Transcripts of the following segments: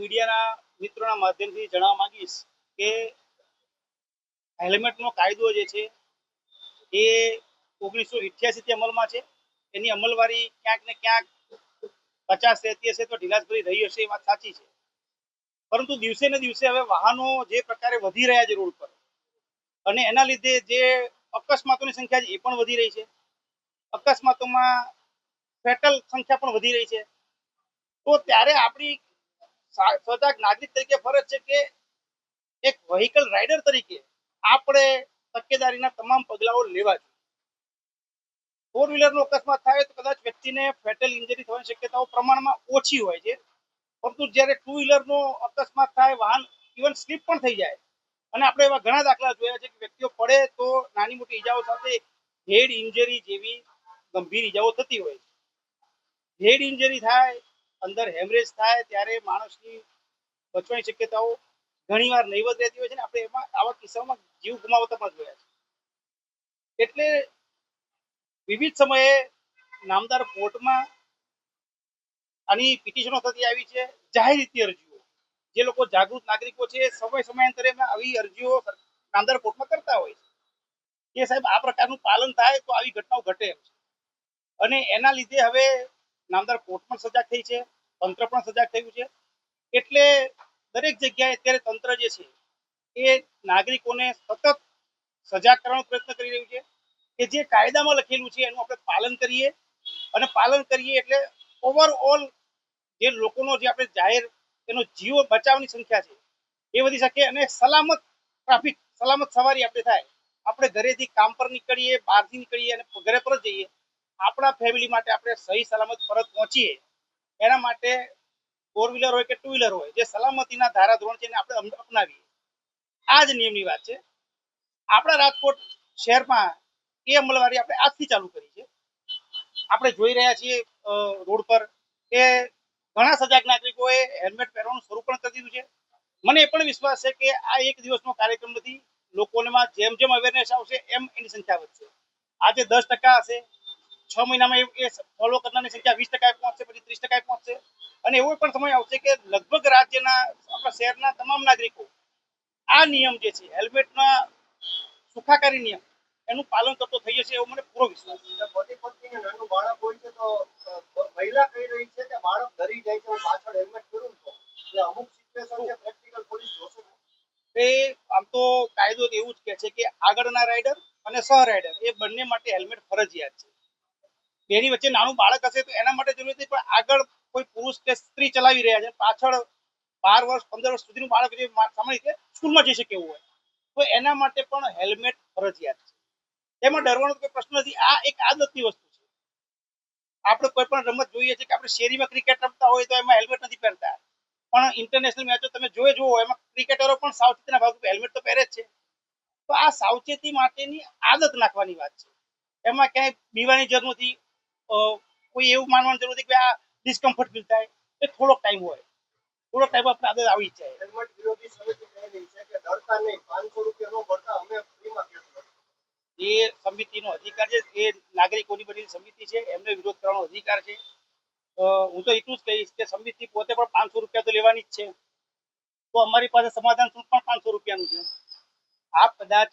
મીડિયાના મિત્રોના માધ્યમથી જણાવવા માંગીશ કે હેલ્મેટનો કાયદો જે છે, એ ઓગણીસો થી અમલમાં છે. એની અમલવારી ક્યાંક ને ક્યાંક પચાસ રહેતી હશે તો ઢીલાસભરી રહી હશે એ વાત સાચી છે. પરંતુ દિવસે ને દિવસે હવે વાહનો જે પ્રકારે વધી રહ્યા છે રોડ પર અને એના લીધે જે અકસ્માતોની સંખ્યા છે એ પણ વધી રહી છે. અકસ્માતોમાં ફેટલ સંખ્યા પણ વધી રહી છે. તો ત્યારે આપણી સજાગ નાગરિક તરીકે ફરજ છે કે એક વ્હીકલ રાઇડર તરીકે આપણે તકેદારીના તમામ પગલાઓ લેવા જોઈએ. ફોર વ્હીલરનો અકસ્માત થાય તો કદાચ વ્યક્તિને ફેટલ ઇન્જરી થવાની શક્યતાઓ પ્રમાણમાં ઓછી હોય છે. પરંતુ જ્યારે ટુ વ્હીલરનો અકસ્માત થાય, વાહન ઇવન સ્લીપ પણ થઈ જાય, અને આપણે એવા ઘણા દાખલા જોયા છે કે વ્યક્તિઓ પડે તો નાની મોટી ઈજાઓ સાથે હેડ ઇન્જરી જેવી ગંભીર ઈજાઓ થતી હોય છે. હેડ ઇન્જરી થાય અંદર હેમરેજ થાય ત્યારે માણસની બચવાની શક્યતાઓ ઘણીવાર નહીવત રહેતી હોય છે ને આપણે એમાં આવા કિસ્સાઓમાં જીવ ગુમાવતા પણ જોયા છે. એટલે વિવિધ સમયે નામદાર કોર્ટમાં આની પિટિશનો થતી આવી છે. જાહેર રીતે અરજીઓ. જે લોકો જાગૃત નાગરિકો છે, સમય સમયાંતરે આવી અરજીઓ નામદાર કોર્ટમાં કરતા હોય છે. કે સાહેબ આ પ્રકારનું પાલન થાય તો આવી ઘટનાઓ ઘટે એમ છે. અને એના લીધે હવે નામદાર કોર્ટ પણ સજાગ થઈ છે. તંત્ર પણ સજાગ થયું છે. એટલે દરેક જગ્યાએ અત્યારે તંત્ર જે છે, એ નાગરિકોને સતત સજાગ કરવાનો પ્રયત્ન કરી રહ્યું છે કે જે કાયદામાં લખેલું છે એનું આપણે પાલન કરીએ અને પાલન કરીએ એટલે ઓવરઓલ જે લોકોનો જે આપણે જાહેર એનો જીવ બચાવની સંખ્યા છે, એ વધી શકે અને સલામત ટ્રાફિક, સલામત સવારી આપણે થાય. આપણે ઘરેથી કામ પર નીકળીએ, બહારથી નીકળીએ અને ઘરે પર જઈએ. આપણા ફેમિલી માટે આપણે સહી સલામત પરત પહોંચીએ. એના માટે ફોર વ્હીલર હોય કે ટુ વ્હીલર હોય, જે સલામતીના ધારાધોરણ છે એને આપણે અપનાવીએ. આ જ નિયમની વાત છે. આપણા રાજકોટ શહેરમાં એ અમલવારી આપણે આજથી ચાલુ કરી છે. આપણે જોઈ રહ્યા છીએ રોડ પર કે ઘણા સજાગ નાગરિકોએ હેલ્મેટ પહેરવાનું શરૂ પણ કરી દીધું છે. મને એ પણ વિશ્વાસ છે કે આ એક દિવસનો કાર્યક્રમ નથી. લોકોમાં જેમ જેમ અવેરનેસ આવશે, એમ એની સંખ્યા વધશે. આજે દસ ટકા હશે. છ મહિનામાં એ- ફોલો કરનારની સંખ્યા વીસ ટકાએ પહોંચશે પછી ત્રીસ ટકાએ પહોંચશે. અને એવો પણ સમય આવશે કે લગભગ રાજ્યના આપણા શહેરના તમામ નાગરિકો આ નિયમ જે છે હેલ્મેટના સુખાકારી નિયમ એનું પાલન કરતો થઈ જશે એવો મને પૂરો વિશ્વાસ છે. નાનું બાળક હોય છે તો મહિલા કહી રહી છે કે બાળક ધરી જાય છે હું પાછળ હેલ્મેટ પહેરું એટલે અમુક સિચ્યુએશન છે પ્રેક્ટિકલ પોલીસ જોશે. એ આમ તો કાયદો એવું જ કહે છે કે આગળના રાઇડર અને સહ રાઇડર એ બંને માટે હેલ્મેટ ફરજિયાત છે. બેની વચ્ચે નાનું બાળક હશે તો એના માટે જરૂરી પણ આગળ કોઈ પુરુષ કે સ્ત્રી ચલાવી રહ્યા છે. પાછળ બાર વર્ષ, પંદર વર્ષ સુધીનું બાળક જે સામાન્ય રીતે સ્કૂલમાં જઈ શકે એવું હોય. તો એના માટે પણ હેલ્મેટ ફરજિયાત છે. એમાં ડરવાનો કોઈ પ્રશ્ન નથી. આ એક આદતની વસ્તુ છે. આપણે કોઈ પણ રમત જોઈએ છે કે આપણે શેરીમાં ક્રિકેટ રમતા હોય તો એમાં હેલ્મેટ નથી પહેરતા. પણ ઇન્ટરનેશનલ મેચો તમે જોઈ જુઓ, એમાં ક્રિકેટરો પણ સાવચેતીના ભાગરૂપે હેલ્મેટ તો પહેરે જ છે. તો આ સાવચેતી માટેની આદત નાખવાની વાત છે. એમાં ક્યાંય બીવાની જરૂર નથી. કોઈ એવું માનવાની જરૂર નથી કે આ ડિસ્કમ્ફર્ટ ફીલ થાય. એ થોડોક ટાઈમ હોય. થોડોક ટાઈમ આપણે આદત આવી જાય. એ સમિતિનો અધિકાર છે. એ નાગરિકોની બનેલી સમિતિ છે. એમને વિરોધ કરવાનો અધિકાર છે. હું તો એટલું જ કહીશ કે સમિતિ પોતે પણ પાંચસો રૂપિયા તો લેવાની જ છે. તો અમારી પાસે સમાધાન શુલ્ક પણ પાંચસો રૂપિયાનું છે. આપ કદાચ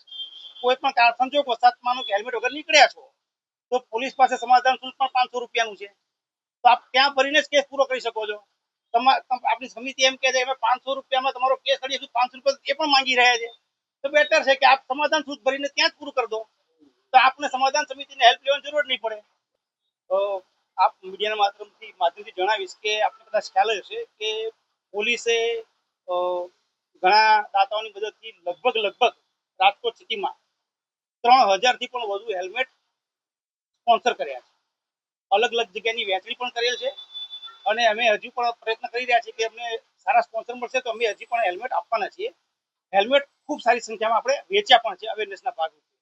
કોઈ પણ કારણ સંજોગ વસાત માનો કે હેલ્મેટ વગર નીકળ્યા છો તો પોલીસ પાસે સમાધાન શુલ્ક પણ પાંચસો રૂપિયાનું છે. તો આપ ત્યાં ભરીને કેસ પૂરો કરી શકો છો. આપણી સમિતિ એમ કહે છે એમાં પાંચસો રૂપિયામાં તમારો કેસ લડી શું પાંચસો રૂપિયા એ પણ માંગી રહ્યા છે. તો બેટર છે કે આપ સમાધાન શુલ્ક ભરીને ત્યાં જ પૂરું કરી દો. તો આપને સમાધાન સમિતિને હેલ્પ લેવાની જરૂર નહીં પડે. તો આપ મીડિયાના માધ્યમથી માધ્યમથી જણાવીશ કે આપને કદાચ ખ્યાલ હશે કે પોલીસે ઘણા દાતાઓની મદદથી લગભગ લગભગ રાજકોટ સિટીમાં ત્રણ હજારથી પણ વધુ હેલ્મેટ સ્પોન્સર કર્યા છે. અલગ અલગ જગ્યાની વહેંચણી પણ કરેલ છે અને અમે હજુ પણ પ્રયત્ન કરી રહ્યા છીએ કે અમને સારા સ્પોન્સર મળશે તો અમે હજી પણ હેલ્મેટ આપવાના છીએ. હેલ્મેટ ખૂબ સારી સંખ્યામાં આપણે વેચ્યા પણ છે અવેરનેસના ભાગરૂપે.